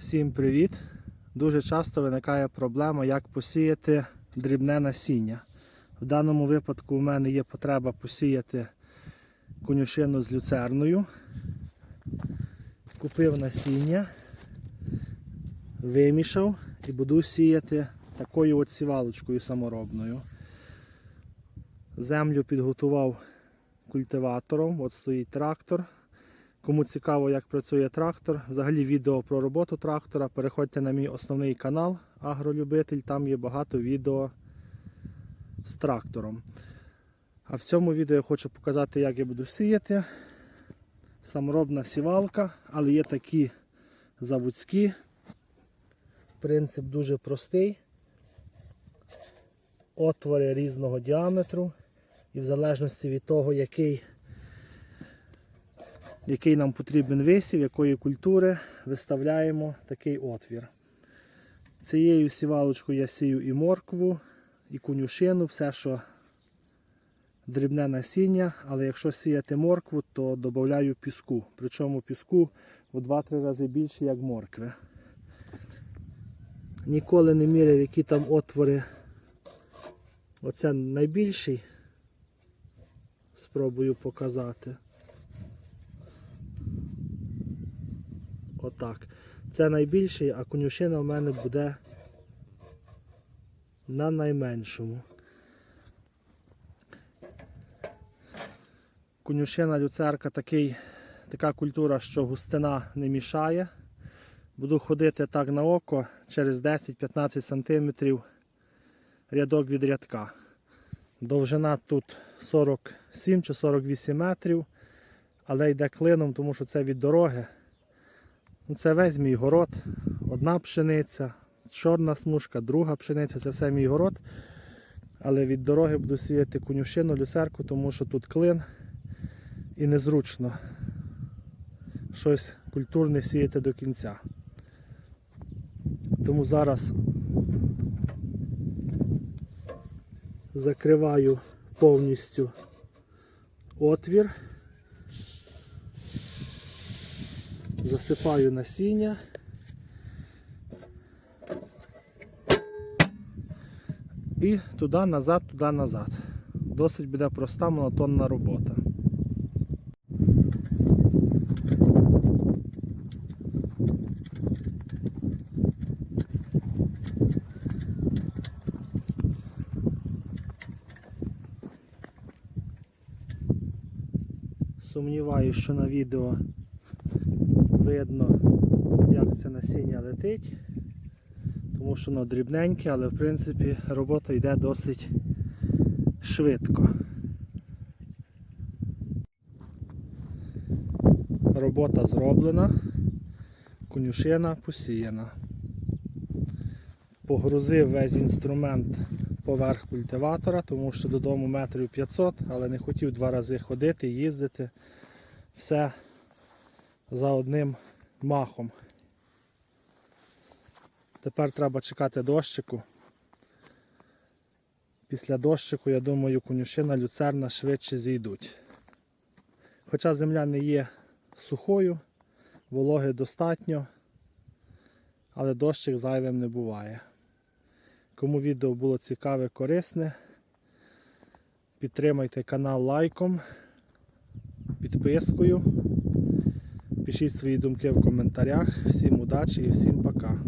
Всім привіт! Дуже часто виникає проблема, як посіяти дрібне насіння. В даному випадку у мене є потреба посіяти конюшину з люцерною. Купив насіння, вимішав і буду сіяти такою от сівалочкою саморобною. Землю підготував культиватором, от стоїть трактор. Кому цікаво, як працює трактор, взагалі відео про роботу трактора, переходьте на мій основний канал Агролюбитель, там є багато відео з трактором. А в цьому відео я хочу показати, як я буду сіяти. Саморобна сівалка, але є такі заводські. Принцип дуже простий. Отвори різного діаметру. І в залежності від того, який який нам потрібен висів, якої культури, виставляємо такий отвір. Цією сівалочкою я сію і моркву, і конюшину, все, що дрібне насіння, але якщо сіяти моркву, то додаю піску. Причому піску в 2-3 рази більше, як моркви. Ніколи не міряв, які там отвори. Оце найбільший. Спробую показати. Отак. Це найбільший, а конюшина в мене буде на найменшому. Конюшина люцерка такий, така культура, що густина не мішає. Буду ходити так на око через 10-15 см рядок від рядка. Довжина тут 47 чи 48 метрів, але йде клином, тому що це від дороги. Ну, Це весь мій город. Одна пшениця, чорна смужка, друга пшениця це все мій город. Але від дороги буду сіяти конюшину, люцерку, тому що тут клин і незручно щось культурне сіяти до кінця. Тому зараз закриваю повністю отвір. Засипаю насіння. І туди назад, туди назад. Досить буде проста монотонна робота. Сумніваюся, що на відео видно, як це насіння летить, тому що воно дрібненьке, але в принципі робота йде досить швидко. Робота зроблена, конюшина посіяна. Погрузив весь інструмент поверх культиватора, тому що додому метрів 500, але не хотів два рази ходити, їздити. Все за одним махом. Тепер треба чекати дощику. Після дощику, я думаю, конюшина люцерна швидше зійдуть. Хоча земля не є сухою, вологи достатньо, але дощик зайвим не буває. Кому відео було цікаве, корисне, підтримайте канал лайком, підпискою. Пишіть свої думки в коментарях. Всім удачі і всім пока.